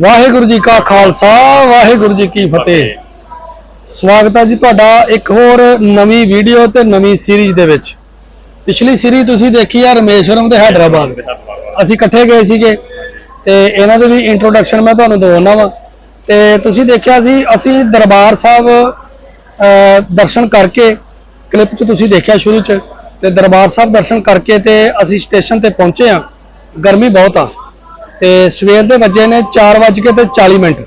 ਵਾਹਿਗੁਰੂ ਜੀ ਕਾ ਖਾਲਸਾ, ਵਾਹਿਗੁਰੂ ਜੀ ਕੀ ਫਤਿਹ। ਸਵਾਗਤ ਹੈ ਜੀ ਤੁਹਾਡਾ ਇੱਕ ਹੋਰ ਨਵੀਂ ਵੀਡੀਓ ਤੇ ਨਵੀਂ ਸੀਰੀਜ਼ ਦੇ ਵਿੱਚ। ਪਿਛਲੀ ਸੀਰੀਜ਼ ਤੁਸੀਂ ਦੇਖੀ ਆ ਰਮੇਸ਼ਵਰਮ ਤੇ ਹੈਦਰਾਬਾਦ। ਅਸੀਂ ਇਕੱਠੇ ਗਏ ਸੀਗੇ ਤੇ ਇਹਨਾਂ ਦੇ ਵੀ ਇੰਟਰੋਡਕਸ਼ਨ ਮੈਂ ਤੁਹਾਨੂੰ ਦਵਾਉਣਾ ਵਾ। ਤੇ ਤੁਸੀਂ ਦੇਖਿਆ ਸੀ, ਅਸੀਂ ਦਰਬਾਰ ਸਾਹਿਬ ਦਰਸ਼ਨ ਕਰਕੇ ਕਲਿੱਪ 'ਚ ਤੁਸੀਂ ਦੇਖਿਆ ਸ਼ੁਰੂ 'ਚ, ਤੇ ਦਰਬਾਰ ਸਾਹਿਬ ਦਰਸ਼ਨ ਕਰਕੇ ਤੇ ਅਸੀਂ ਸਟੇਸ਼ਨ ਤੇ ਪਹੁੰਚੇ ਆ ਗਰਮੀ ਬਹੁਤ ਆ। ਤੇ ਸਵੇਰ ਦੇ ਵੱਜੇ ਨੇ 4 ਕੇ ਤੇ 40 ਮਿੰਟ।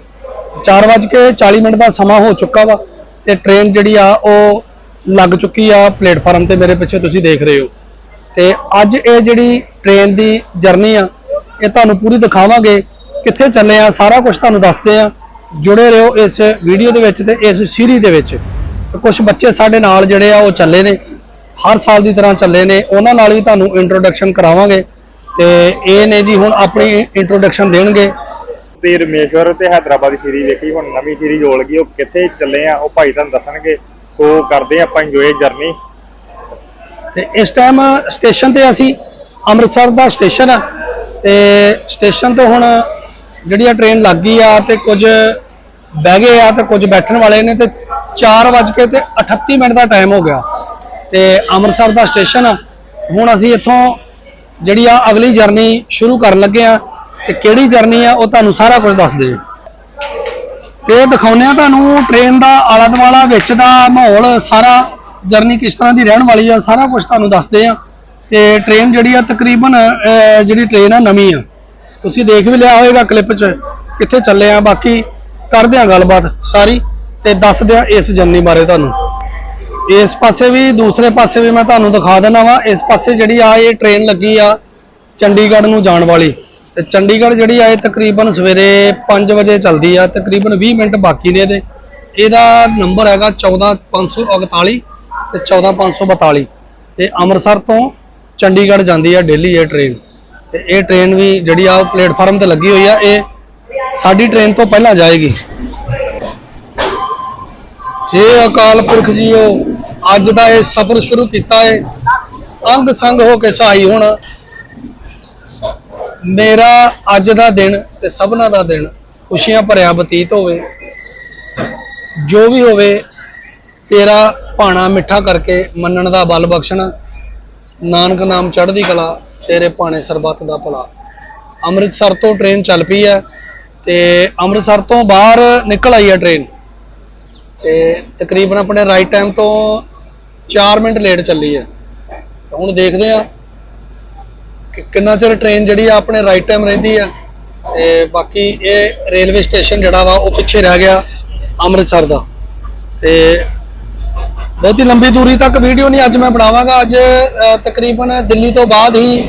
4 ਕੇ 40 ਮਿੰਟ ਦਾ ਸਮਾਂ ਹੋ ਚੁੱਕਾ ਵਾ ਤੇ ਟ੍ਰੇਨ ਜਿਹੜੀ ਆ ਉਹ ਲੱਗ ਚੁੱਕੀ ਆ ਪਲੇਟਫਾਰਮ ਤੇ ਮੇਰੇ ਪਿੱਛੇ ਤੁਸੀਂ ਦੇਖ ਰਹੇ ਹੋ। ਤੇ ਅੱਜ ਇਹ ਜਿਹੜੀ ਟ੍ਰੇਨ ਦੀ ਜਰਨੀ ਆ, ਇਹ ਤੁਹਾਨੂੰ ਪੂਰੀ ਦਿਖਾਵਾਂਗੇ ਕਿੱਥੇ ਚੱਲੇ ਆ, ਸਾਰਾ ਕੁਝ ਤੁਹਾਨੂੰ ਦੱਸਦੇ ਆ। ਜੁੜੇ ਰਹੋ ਇਸ ਵੀਡੀਓ ਦੇ ਵਿੱਚ ਤੇ ਇਸ ਸੀਰੀਜ਼ ਦੇ ਵਿੱਚ। ਕੁਝ ਬੱਚੇ ਸਾਡੇ ਨਾਲ ਜਿਹੜੇ ਆ ਉਹ ਚੱਲੇ ਨੇ, ਹਰ ਸਾਲ ਦੀ ਤਰ੍ਹਾਂ ਚੱਲੇ ਨੇ, ਉਹਨਾਂ ਨਾਲ ਵੀ ਤੁਹਾਨੂੰ ਇੰਟਰੋਡਕਸ਼ਨ ਕਰਾਵਾਂਗੇ। ਤੇ ਇਹ ਨੇ ਜੀ ਹੁਣ ਆਪਣੀ ਇੰਟਰੋਡਕਸ਼ਨ ਦੇਣਗੇ। ਤੇ ਰਮੇਸ਼ਵਰ ਤੇ ਦੀ ਸੀਰੀਜ਼ ਵੇਖੀ ਹੁਣ ਨਵੀਂ ਸੀਰੀਜ਼ ਹੋਲ ਗਈ ਉਹ ਕਿੱਥੇ ਚੱਲੇ ਆ ਉਹ ਭਾਈ ਤੁਹਾਨੂੰ ਦੱਸਣਗੇ। ਸੋ ਕਰਦੇ ਆ ਆਪਾਂ ਇੰਜੋਏ ਜਰਨੀ ਤੇ ਇਸ ਟਾਈਮ ਸਟੇਸ਼ਨ ਤੇ ਅਸੀਂ ਅੰਮ੍ਰਿਤਸਰ ਦਾ ਸਟੇਸ਼ਨ ਆ। ਤੇ ਸਟੇਸ਼ਨ ਤੋਂ ਹੁਣ ਜਿਹੜੀ ਆ ਟ੍ਰੇਨ ਲੱਗ ਗਈ ਆ ਤੇ ਕੁਝ ਬਹਿ ਗਏ ਆ ਤੇ ਕੁਝ ਬੈਠਣ ਵਾਲੇ ਨੇ ਤੇ 4 ਵਜ ਕੇ ਤੇ 38 ਮਿੰਟ ਦਾ ਟਾਈਮ ਹੋ ਗਿਆ। ਤੇ ਅੰਮ੍ਰਿਤਸਰ ਦਾ ਸਟੇਸ਼ਨ ਹੁਣ ਅਸੀਂ ਇੱਥੋਂ ਜਿਹੜੀ ਆ ਅਗਲੀ ਜਰਨੀ ਸ਼ੁਰੂ ਕਰਨ ਲੱਗੇ ਆ ਤੇ ਕਿਹੜੀ ਜਰਨੀ ਆ ਉਹ ਤੁਹਾਨੂੰ ਸਾਰਾ ਕੁਝ ਦੱਸਦੇ ਆ ਤੇ ਦਿਖਾਉਂਦੇ ਆ ਤੁਹਾਨੂੰ ਟ੍ਰੇਨ ਦਾ ਆਲਾ ਦੁਆਲਾ ਵਿੱਚ ਦਾ ਮਾਹੌਲ, ਸਾਰਾ ਜਰਨੀ ਕਿਸ ਤਰ੍ਹਾਂ ਦੀ ਰਹਿਣ ਵਾਲੀ ਆ, ਸਾਰਾ ਕੁਝ ਤੁਹਾਨੂੰ ਦੱਸਦੇ ਆ। ਤੇ ਟ੍ਰੇਨ ਜਿਹੜੀ ਆ ਤਕਰੀਬਨ ਜਿਹੜੀ ਟ੍ਰੇਨ ਆ ਨਵੀਂ ਆ। ਤੁਸੀਂ ਦੇਖ ਵੀ ਲਿਆ ਹੋਵੇਗਾ ਕਲਿੱਪ 'ਚ ਕਿੱਥੇ ਚੱਲੇ ਆ, ਬਾਕੀ ਕਰਦੇ ਆ ਗੱਲਬਾਤ ਸਾਰੀ ਤੇ ਦੱਸਦੇ ਆ ਇਸ ਜਰਨੀ ਬਾਰੇ ਤੁਹਾਨੂੰ। ਇਸ ਪਾਸੇ ਵੀ, ਦੂਸਰੇ ਪਾਸੇ ਵੀ ਮੈਂ ਤੁਹਾਨੂੰ ਦਿਖਾ ਦਿੰਦਾ ਵਾਂ। ਇਸ ਪਾਸੇ ਜਿਹੜੀ ਆ, ਇਹ ਟ੍ਰੇਨ ਲੱਗੀ ਆ ਚੰਡੀਗੜ੍ਹ ਨੂੰ ਜਾਣ ਵਾਲੀ। ਤੇ ਚੰਡੀਗੜ੍ਹ ਜਿਹੜੀ ਆ, ਇਹ ਤਕਰੀਬਨ ਸਵੇਰੇ 5 ਵਜੇ ਚੱਲਦੀ ਆ। ਤਕਰੀਬਨ 20 ਮਿੰਟ ਬਾਕੀ ਨੇ ਇਹਦੇ। ਇਹਦਾ ਨੰਬਰ ਹੈਗਾ 14541 ਤੇ 14542 ਤੇ ਅੰਮ੍ਰਿਤਸਰ ਤੋਂ ਚੰਡੀਗੜ੍ਹ ਜਾਂਦੀ ਆ ਡੇਲੀ ਇਹ ਟ੍ਰੇਨ ਤੇ ਇਹ ਟ੍ਰੇਨ ਵੀ ਜਿਹੜੀ ਆ ਪਲੇਟਫਾਰਮ ਤੇ ਲੱਗੀ ਹੋਈ ਆ। ਇਹ ਸਾਡੀ ਟ੍ਰੇਨ ਤੋਂ ਪਹਿਲਾਂ ਜਾਏਗੀ। ਹੇ ਅਕਾਲ ਪੁਰਖ ਜੀਓ ਅੱਜ ਦਾ ਇਹ ਸਫ਼ਰ ਸ਼ੁਰੂ ਕੀਤਾ ਹੈ ਅੰਗ ਸੰਗ ਹੋ ਕੇ ਸਹਾਈ ਹੋਣਾ। ਮੇਰਾ ਅੱਜ ਦਾ ਦਿਨ ਤੇ ਸਭਨਾ ਦਾ ਦਿਨ ਖੁਸ਼ੀਆਂ ਭਰਿਆ ਬਤੀਤ ਹੋਵੇ। ਜੋ ਵੀ ਹੋਵੇ, ਤੇਰਾ ਭਾਣਾ ਮਿੱਠਾ ਕਰਕੇ ਮੰਨਣ ਦਾ ਬਲ ਬਖਸ਼ਣਾ। ਨਾਨਕ ਨਾਮ ਚੜ੍ਹਦੀ ਕਲਾ, ਤੇਰੇ ਭਾਣੇ ਸਰਬੱਤ ਦਾ ਭਲਾ। ਅੰਮ੍ਰਿਤਸਰ ਤੋਂ ਟ੍ਰੇਨ ਚੱਲ ਪਈ ਹੈ ਤੇ ਅੰਮ੍ਰਿਤਸਰ ਤੋਂ ਬਾਹਰ ਨਿਕਲ ਆਈ ਹੈ ਟ੍ਰੇਨ। ਤੇ ਤਕਰੀਬਨ ਆਪਣੇ ਰਾਈਟ ਟਾਈਮ ਤੋਂ 4 ਮਿੰਟ ਲੇਟ ਚੱਲੀ ਹੈ। ਹੁਣ ਦੇਖਦੇ ਆ ਕਿ ਕਿੰਨਾ ਚਿਰ ਟ੍ਰੇਨ ਜਿਹੜੀ ਆ ਆਪਣੇ ਰਾਈਟ ਟਾਈਮ ਰਹਿੰਦੀ ਆ ਤੇ ਬਾਕੀ ਇਹ ਰੇਲਵੇ ਸਟੇਸ਼ਨ ਜਿਹੜਾ ਵਾ, ਉਹ ਪਿੱਛੇ ਰਹਿ ਗਿਆ ਅੰਮ੍ਰਿਤਸਰ ਦਾ। ਤੇ ਬਹੁਤੀ ਲੰਬੀ ਦੂਰੀ ਤੱਕ ਵੀਡੀਓ ਨਹੀਂ ਅੱਜ ਮੈਂ ਬਣਾਵਾਂਗਾ। ਅੱਜ ਤਕਰੀਬਨ ਦਿੱਲੀ ਤੋਂ ਬਾਅਦ ਹੀ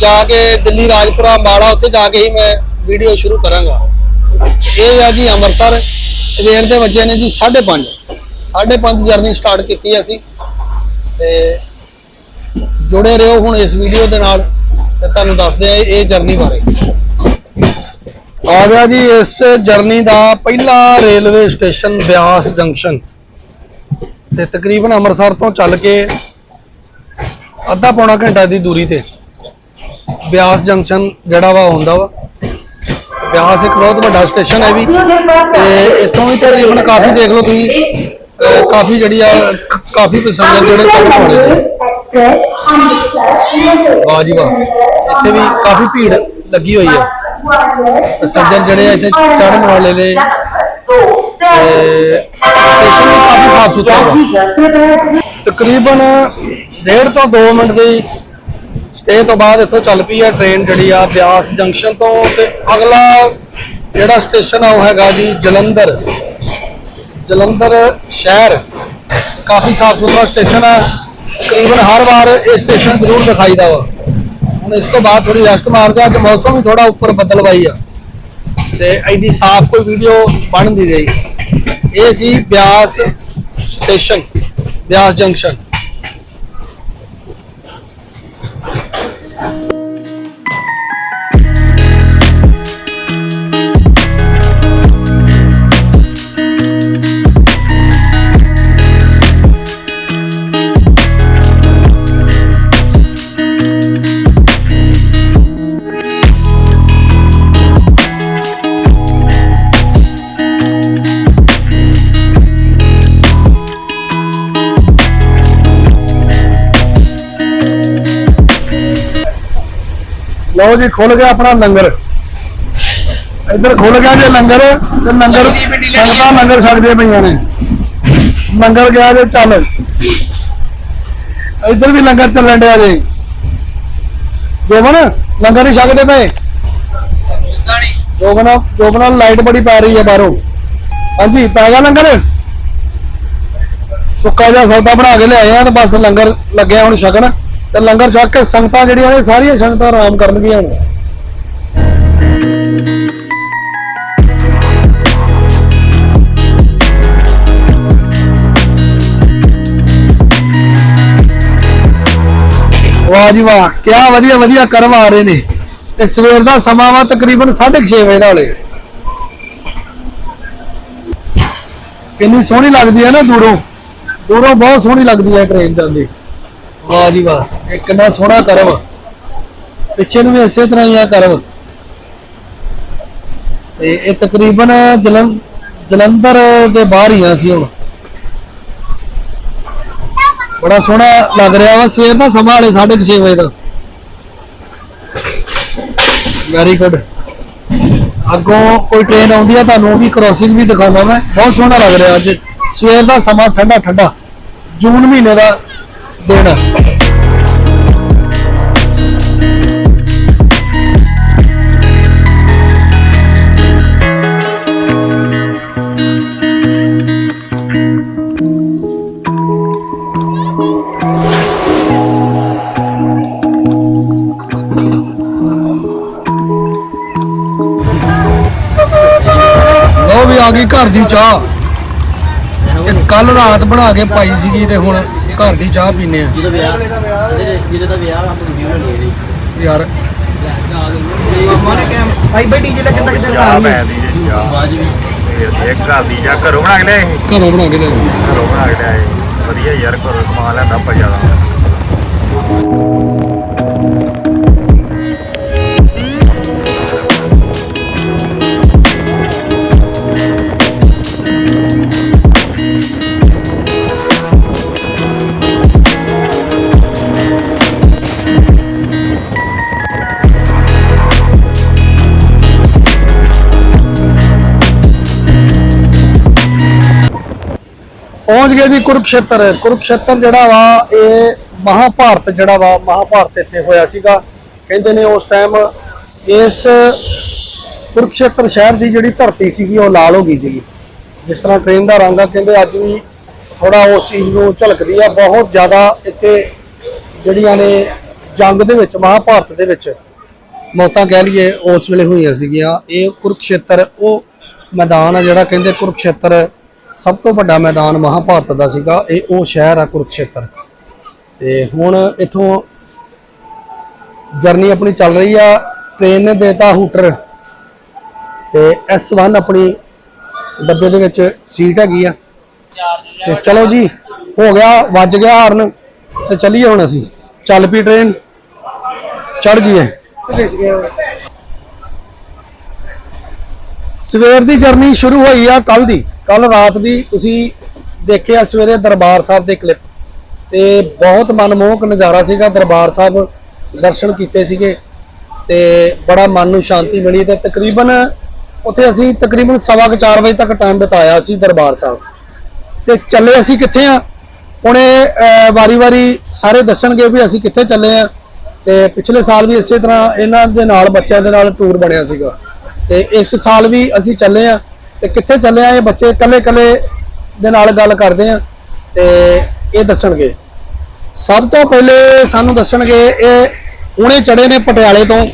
ਜਾ ਕੇ ਦਿੱਲੀ ਰਾਜਪੁਰਾ ਅੰਬਾਲਾ ਉੱਥੇ ਜਾ ਕੇ ਹੀ ਮੈਂ ਵੀਡੀਓ ਸ਼ੁਰੂ ਕਰਾਂਗਾ। ਇਹ ਆ ਜੀ ਅੰਮ੍ਰਿਤਸਰ। ਸਵੇਰ ਦੇ ਵਜੇ ਨੇ ਜੀ 5:30 5:30 ਜਰਨੀ ਸਟਾਰਟ ਕੀਤੀ ਅਸੀਂ। ਤੇ ਜੁੜੇ ਰਹੋ ਹੁਣ ਇਸ ਵੀਡੀਓ ਦੇ ਨਾਲ। ਤੇ ਤੁਹਾਨੂੰ ਦੱਸਦੇ ਆ ਇਹ ਜਰਨੀ ਬਾਰੇ। ਆ ਗਿਆ ਜੀ ਇਸ ਜਰਨੀ ਦਾ ਪਹਿਲਾ ਰੇਲਵੇ ਸਟੇਸ਼ਨ ਬਿਆਸ ਜੰਕਸ਼ਨ ਤੇ ਤਕਰੀਬਨ ਅੰਮ੍ਰਿਤਸਰ ਤੋਂ ਚੱਲ ਕੇ ਅੱਧਾ ਪੌਣਾ ਘੰਟਾ ਦੀ ਦੂਰੀ ਤੇ ਬਿਆਸ ਜੰਕਸ਼ਨ ਜਿਹੜਾ ਵਾ ਹੁੰਦਾ ਵਾ। ਬਿਆਸ ਇੱਕ ਬਹੁਤ ਵੱਡਾ ਸਟੇਸ਼ਨ ਹੈ ਵੀ। ਤੇ ਇੱਥੋਂ ਵੀ ਤਕਰੀਬਨ ਕਾਫੀ ਦੇਖ ਲਓ ਤੁਸੀਂ। ਕਾਫੀ ਜਿਹੜੀ ਆ ਕ- ਕਾਫੀ ਪੈਸੰਜਰ ਜਿਹੜੇ ਚੜ੍ਹਨ ਵਾਲੇ ਨੇ ਵਾਹ ਜੀ ਵਾਹ। ਇੱਥੇ ਵੀ ਕਾਫੀ ਭੀੜ ਲੱਗੀ ਹੋਈ ਹੈ ਤੇ ਸੱਜਰ ਜਿਹੜੇ ਆ ਇੱਥੇ ਚੜ੍ਹਨ ਵਾਲੇ ਨੇ। ਤੇ ਸਟੇਸ਼ਨ ਵੀ ਕਾਫੀ ਸਾਫ਼ ਸੁਥਰਾ ਵਾ। ਤਕਰੀਬਨ ਡੇਢ ਤੋਂ 2 ਮਿੰਟ ਦੀ ਸਟੇ ਤੋਂ ਬਾਅਦ ਇੱਥੋਂ ਚੱਲ ਪਈ ਆ ਟ੍ਰੇਨ ਜਿਹੜੀ ਆ ਬਿਆਸ ਜੰਕਸ਼ਨ ਤੋਂ ਤੇ ਅਗਲਾ ਜਿਹੜਾ ਸਟੇਸ਼ਨ ਆ ਉਹ ਹੈਗਾ ਜੀ ਜਲੰਧਰ। ਜਲੰਧਰ ਸ਼ਹਿਰ ਕਾਫੀ ਸਾਫ਼ ਸੁਥਰਾ ਸਟੇਸ਼ਨ ਹੈ। ਤਕਰੀਬਨ ਹਰ ਵਾਰ ਇਹ ਸਟੇਸ਼ਨ ਜ਼ਰੂਰ ਦਿਖਾਈਦਾ ਵਾ। ਹੁਣ ਇਸ ਤੋਂ ਬਾਅਦ ਥੋੜੀ ਰੈਸਟ ਮਾਰਦੇ ਆ ਅੱਜ ਮੌਸਮ ਵੀ ਥੋੜਾ ਉੱਪਰ ਬੱਦਲਵਾਈ ਆ। ਤੇ ਐਡੀ ਸਾਫ਼ ਕੋਈ ਵੀਡੀਓ ਬਣ ਨਹੀਂ ਰਹੀ। ਇਹ ਸੀ ਬਿਆਸ ਸਟੇਸ਼ਨ ਬਿਆਸ ਜੰਕਸ਼ਨ ਲਓ ਜੀ ਖੁੱਲ ਗਿਆ ਆਪਣਾ ਲੰਗਰ। ਇੱਧਰ ਖੁੱਲ ਗਿਆ ਜੇ ਲੰਗਰ ਤੇ ਲੰਗਰ ਸੰਗਤਾਂ ਲੰਗਰ ਛਕਦੇ ਪਈਆਂ ਨੇ। ਲੰਗਰ ਗਿਆ ਜੇ ਚੱਲ। ਇੱਧਰ ਵੀ ਲੰਗਰ ਚੱਲਣ ਡਿਆ ਜੇ। ਜੋਬਨ ਲੰਗਰ ਹੀ ਛਕਦੇ ਪਏ? ਜੋਬਨ ਜੋਬਨ ਲਾਈਟ ਬੜੀ ਪੈ ਰਹੀ ਹੈ ਬਾਹਰੋਂ। ਹਾਂਜੀ ਪੈ ਗਿਆ ਲੰਗਰ? ਸੁੱਕਾ ਜਿਹਾ ਸੌਦਾ ਬਣਾ ਕੇ ਲਿਆਏ ਆ ਤੇ ਬਸ ਲੰਗਰ ਲੱਗਿਆ ਹੁਣ ਛਕਣ। ਤੇ ਲੰਗਰ ਛਕ ਕੇ ਸੰਗਤਾਂ ਜਿਹੜੀਆਂ ਨੇ ਸਾਰੀਆਂ ਸੰਗਤਾਂ ਆਰਾਮ ਕਰਨਗੀਆਂ ਹੁਣ। ਵਾਹ ਜੀ ਵਾਹ, ਕਿਆ ਵਧੀਆ ਵਧੀਆ ਕਰਮ ਆ ਰਹੇ ਨੇ। ਤੇ ਸਵੇਰ ਦਾ ਸਮਾਂ ਵਾ ਤਕਰੀਬਨ 6:30 ਵਜੇ ਨਾਲੇ। ਕਿੰਨੀ ਸੋਹਣੀ ਲੱਗਦੀ ਹੈ ਨਾ ਦੂਰੋਂ। ਦੂਰੋਂ ਬਹੁਤ ਸੋਹਣੀ ਲੱਗਦੀ ਹੈ ਟ੍ਰੇਨ ਜਾਂਦੀ। ਵਾਹ ਜੀ ਵਾਹ। ਇਹ ਕਿੰਨਾ ਸੋਹਣਾ ਕਰਮ ਪਿੱਛੇ ਨੂੰ ਵੀ ਇਸੇ ਤਰ੍ਹਾਂ ਹੀ ਆ ਕਰਮ ਤੇ ਇਹ ਤਕਰੀਬਨ ਜਲੰ, ਜਲੰਧਰ ਦੇ ਬਾਹਰ ਹੀ ਆ ਸੀ ਹੁਣ। ਬੜਾ ਸੋਹਣਾ ਲੱਗ ਰਿਹਾ ਵਾ। ਸਵੇਰ ਦਾ ਸਮਾਂ ਹਲੇ 6:30 ਵਜੇ ਦਾ। ਵੈਰੀ ਗੁੱਡ ਅੱਗੋਂ ਕੋਈ ਟ੍ਰੇਨ ਆਉਂਦੀ ਆ, ਤੁਹਾਨੂੰ ਵੀ ਕ੍ਰੋਸਿੰਗ ਵੀ ਦਿਖਾਉਂਦਾ ਮੈਂ। ਬਹੁਤ ਸੋਹਣਾ ਲੱਗ ਰਿਹਾ ਅੱਜ। ਸਵੇਰ ਦਾ ਸਮਾਂ ਠੰਡਾ ਠੰਡਾ ਜੂਨ ਮਹੀਨੇ ਦਾ ਦਿਨ ਆ। ਵੀ ਆ ਗਈ ਘਰ ਦੀ ਚਾਹ ਤੇ ਕੱਲ ਰਾਤ ਬਣਾ ਕੇ ਪਾਈ ਸੀਗੀ ਤੇ ਹੁਣ ਘਰ ਦੀ ਚਾਹ ਪੀਨੇ ਆ। ਜਿਹਦਾ ਵਿਆਹ ਜਿਹਦੇ ਦਾ ਵਿਆਹ ਆਪਾਂ ਵੀਡੀਓ ਬਣਾ ਲਈ ਯਾਰ। ਭਾਈ ਬਈ ਡੀਜੇ ਲੱਗ ਤੱਕ ਚੱਲ ਚਾਹ ਪੈ ਦੀ ਜੀ ਚਾਹ। ਬਾਜ ਵੀ ਇਹ ਘਰ ਦੀ ਜਾਂ ਘਰੋਂ ਬਣਾ ਕੇ ਲਿਆਏ? ਘਰੋਂ ਬਣਾ ਕੇ ਲੈ ਘਰੋਂ ਬਣਾ ਕੇ ਲਿਆਏ ਵਧੀਆ ਯਾਰ ਘਰੋਂ ਸਮਾਨ ਲੈਂਦਾ ਆਪਾਂ ਜ਼ਿਆਦਾ। ਪਹੁੰਚ ਗਏ ਜੀ ਕੁਰੂਕਸ਼ੇਤਰ। ਕੁਰੂਕਸ਼ੇਤਰ ਜਿਹੜਾ ਵਾ, ਇਹ ਮਹਾਭਾਰਤ ਜਿਹੜਾ ਵਾ, ਮਹਾਭਾਰਤ ਇੱਥੇ ਹੋਇਆ ਸੀਗਾ। ਕਹਿੰਦੇ ਨੇ ਉਸ ਟਾਈਮ ਇਸ ਕੁਰੂਕਸ਼ੇਤਰ ਸ਼ਹਿਰ ਦੀ ਜਿਹੜੀ ਧਰਤੀ ਸੀਗੀ, ਉਹ ਲਾਲ ਹੋ ਗਈ ਸੀਗੀ। ਜਿਸ ਤਰ੍ਹਾਂ ਟ੍ਰੇਨ ਦਾ ਰੰਗ ਆ, ਕਹਿੰਦੇ ਅੱਜ ਵੀ ਥੋੜਾ ਉਸ ਚੀਜ਼ ਨੂੰ ਝਲਕਦੀ ਆ। ਬਹੁਤ ਜ਼ਿਆਦਾ ਇੱਥੇ ਜਿਹੜੀਆਂ ਨੇ ਜੰਗ ਦੇ ਵਿੱਚ, ਮਹਾਭਾਰਤ ਦੇ ਵਿੱਚ ਮੌਤਾਂ ਕਹਿ ਲਈਏ, ਉਸ ਵੇਲੇ ਹੋਈਆਂ ਸੀਗੀਆਂ। ਇਹ ਕੁਰੂਕਸ਼ੇਤਰ ਉਹ ਮੈਦਾਨ ਆ ਜਿਹੜਾ, ਕਹਿੰਦੇ ਕੁਰੂਕਸ਼ੇਤਰ ਸਭ ਤੋਂ ਵੱਡਾ ਮੈਦਾਨ ਮਹਾਭਾਰਤ ਦਾ ਸੀਗਾ, ਇਹ ਉਹ ਸ਼ਹਿਰ ਆ ਕੁਰਕਸ਼ੇਤਰ। ਤੇ ਹੁਣ ਇਥੋਂ ਜਰਨੀ ਆਪਣੀ ਚੱਲ ਰਹੀ ਆ ਟ੍ਰੇਨ ਨੇ ਦੇਤਾ ਹੂਟਰ। ਤੇ S1 ਆਪਣੀ ਡੱਬੇ ਦੇ ਵਿੱਚ ਸੀਟ ਹੈਗੀ ਆ। ਤੇ ਚਲੋ ਜੀ, ਹੋ ਗਿਆ, ਵੱਜ ਗਿਆ ਹਾਰਨ। ਤੇ ਚੱਲੀਏ ਹੁਣ ਅਸੀਂ। ਚੱਲ ਪਈ ਟ੍ਰੇਨ ਚੜ ਜੀਏ ਸਵੇਰ ਦੀ ਜਰਨੀ ਸ਼ੁਰੂ ਹੋਈ ਆ ਕੱਲ ਦੀ। ਕੱਲ ਰਾਤ ਦੀ ਤੁਸੀਂ ਦੇਖਿਆ ਸਵੇਰੇ ਦਰਬਾਰ ਸਾਹਿਬ ਦੇ ਕਲਿੱਪ ਤੇ ਬਹੁਤ ਮਨਮੋਹਕ ਨਜ਼ਾਰਾ ਸੀਗਾ। ਦਰਬਾਰ ਸਾਹਿਬ ਦਰਸ਼ਨ ਕੀਤੇ ਸੀਗੇ ਤੇ ਬੜਾ ਮਨ ਨੂੰ ਸ਼ਾਂਤੀ ਮਿਲੀ ਤੇ ਤਕਰੀਬਨ ਉੱਥੇ ਅਸੀਂ ਤਕਰੀਬਨ ਸਵਾ ਕੁ ਚਾਰ ਵਜੇ ਤੱਕ ਟਾਈਮ ਬਿਤਾਇਆ ਸੀ ਦਰਬਾਰ ਸਾਹਿਬ। ਤੇ ਚੱਲੇ ਅਸੀਂ ਕਿੱਥੇ ਆ? ਹੁਣੇ ਵਾਰੀ-ਵਾਰੀ ਸਾਰੇ ਦੱਸਣਗੇ ਵੀ ਅਸੀਂ ਕਿੱਥੇ ਚੱਲੇ ਆ। ਤੇ ਪਿਛਲੇ ਸਾਲ ਵੀ ਇਸੇ ਤਰ੍ਹਾਂ ਇਹਨਾਂ ਦੇ ਨਾਲ ਬੱਚਿਆਂ ਦੇ ਨਾਲ ਟੂਰ ਬਣਿਆ ਸੀਗਾ। ਤੇ ਇਸ ਸਾਲ ਵੀ ਅਸੀਂ ਚੱਲੇ ਆ। ਤੇ ਕਿੱਥੇ ਚੱਲਿਆ ਇਹ ਬੱਚੇ ਇਕੱਲੇ-ਇਕੱਲੇ ਦੇ ਨਾਲ ਗੱਲ ਕਰਦੇ ਆ ਤੇ ਇਹ ਦੱਸਣਗੇ। ਸਭ ਤੋਂ ਪਹਿਲੇ ਸਾਨੂੰ ਦੱਸਣਗੇ ਇਹ ਹੁਣੇ ਚੜੇ ਨੇ ਪਟਿਆਲੇ ਤੋਂ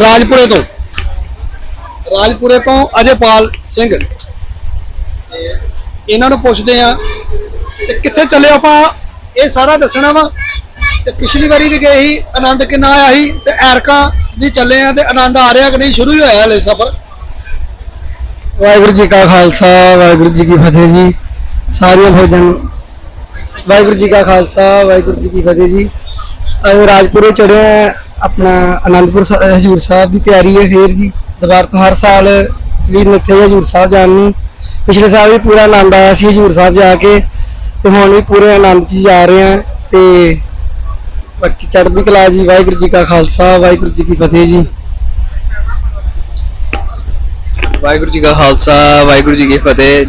ਰਾਜਪੁਰੇ ਤੋਂ। ਰਾਜਪੁਰੇ ਤੋਂ ਅਜੇਪਾਲ ਸਿੰਘ। ਇਹਨਾਂ ਨੂੰ ਪੁੱਛਦੇ ਆ, ਤੇ ਕਿੱਥੇ ਚੱਲੇ ਆਪਾਂ? ਇਹ ਸਾਰਾ ਦੱਸਣਾ ਵਾ। ਤੇ ਪਿਛਲੀ ਵਾਰੀ ਵੀ ਗਏ ਸੀ, ਆਨੰਦ ਕਿੰਨਾ ਆਇਆ ਸੀ, ਤੇ ਐਰਕਾ ਵੀ ਚੱਲੇ ਆ ਤੇ ਆਨੰਦ ਆ ਰਿਹਾ ਕਿ ਨਹੀਂ? ਸ਼ੁਰੂ ਹੀ ਹੋਇਆ ਹਲੇ ਸਫ਼ਰ। ਵਾਹਿਗੁਰੂ ਜੀ ਕਾ ਖਾਲਸਾ, ਵਾਹਿਗੁਰੂ ਜੀ ਕੀ ਫਤਿਹ ਜੀ। ਸਾਰੀਆਂ ਫੌਜਾਂ ਨੂੰ ਵਾਹਿਗੁਰੂ ਜੀ ਕਾ ਖਾਲਸਾ, ਵਾਹਿਗੁਰੂ ਜੀ ਕੀ ਫਤਿਹ ਜੀ। ਅਸੀਂ ਰਾਜਪੁਰੇ ਚੜੇ ਆਪਣਾ ਅਨੰਦਪੁਰ ਸਾ- ਹਜ਼ੂਰ ਸਾਹਿਬ ਦੀ ਤਿਆਰੀ ਹੈ ਫੇਰ ਜੀ। ਦੁਬਾਰਾ ਤੋਂ ਹਰ ਸਾਲ ਵੀ ਨੱਥੇ ਹਜ਼ੂਰ ਸਾਹਿਬ ਜਾਣ ਨੂੰ। ਪਿਛਲੇ ਸਾਲ ਵੀ ਪੂਰਾ ਆਨੰਦ ਆਇਆ ਸੀ ਹਜ਼ੂਰ ਸਾਹਿਬ ਜਾ ਕੇ ਤੇ ਹੁਣ ਵੀ ਪੂਰੇ ਆਨੰਦ 'ਚ ਜਾ ਰਹੇ ਆ ਤੇ ਬਾਕੀ ਚੜ੍ਹਦੀ ਕਲਾ ਜੀ, ਵਾਹਿਗੁਰੂ ਜੀ ਕਾ ਖਾਲਸਾ, ਵਾਹਿਗੁਰੂ ਜੀ ਕੀ ਫਤਿਹ ਜੀ। ਵਾਹਿਗੁਰੂ ਜੀ ਕਾ ਖਾਲਸਾ, ਵਾਹਿਗੁਰੂ ਜੀ ਕੀ ਫਤਿਹ।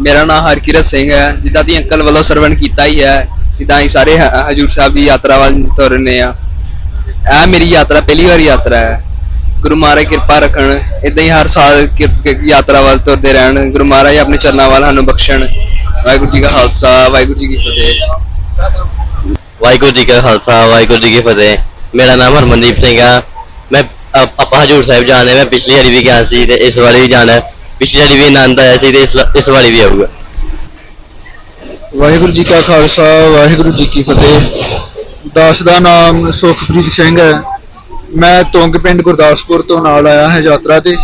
ਮੇਰਾ ਨਾਮ ਹਰਕਿਰਤ ਸਿੰਘ ਹੈ, ਜਿੱਦਾਂ ਦੀ ਅੰਕਲ ਵੱਲੋਂ ਸਰਵਣ ਕੀਤਾ ਹੀ ਹੈ, ਜਿੱਦਾਂ ਹੀ ਸਾਰੇ ਹਜੂਰ ਸਾਹਿਬ ਦੀ ਯਾਤਰਾ ਵੱਲ ਤੁਰਨੇ ਆ। ਇਹ ਮੇਰੀ ਯਾਤਰਾ, ਪਹਿਲੀ ਵਾਰ ਯਾਤਰਾ ਹੈ। ਗੁਰੂ ਮਹਾਰਾਜ ਕਿਰਪਾ ਰੱਖਣ ਇਦਾਂ ਹੀ ਹਰ ਸਾਲ ਕਿਰ- ਯਾਤਰਾ ਵੱਲ ਤੁਰਦੇ ਰਹਿਣ। ਗੁਰੂ ਮਹਾਰਾਜ ਆਪਣੇ ਚਰਨਾਂ ਵੱਲ ਸਾਨੂੰ ਬਖਸ਼ਣ। ਵਾਹਿਗੁਰੂ ਜੀ ਕਾ ਖਾਲਸਾ, ਵਾਹਿਗੁਰੂ ਜੀ ਕੀ ਫਤਿਹ। ਵਾਹਿਗੁਰੂ ਜੀ ਕਾ ਖਾਲਸਾ, ਵਾਹਿਗੁਰੂ ਜੀ ਕੀ ਫਤਿਹ। ਮੇਰਾ ਨਾਮ ਹਰਮਨਦੀਪ ਸਿੰਘ ਆ। ਆਪਾਂ ਹਜੂਰ ਸਾਹਿਬ ਜਾਣਾ ਮੈਂ ਪਿਛਲੀ ਵਾਰੀ ਵੀ ਗਿਆ ਸੀ ਤੇ ਇਸ ਵਾਰੀ ਵੀ ਜਾਣਾ ਪਿਛਲੀ ਵਾਰੀ ਵੀ ਆਨੰਦ ਆਇਆ ਸੀ ਤੇ ਇਸ ਇਸ ਵਾਰੀ ਵੀ ਆਊਗਾ। ਵਾਹਿਗੁਰੂ ਜੀ ਕਾ ਖਾਲਸਾ, ਵਾਹਿਗੁਰੂ ਜੀ ਕੀ ਫਤਿਹ। ਦਾਸ ਦਾ ਨਾਮ ਸੁਖਪ੍ਰੀਤ ਸਿੰਘ ਹੈ। ਮੈਂ ਤੁੰਗ ਪਿੰਡ ਗੁਰਦਾਸਪੁਰ ਤੋਂ ਨਾਲ ਆਇਆ ਹੈ ਯਾਤਰਾ ਤੇ।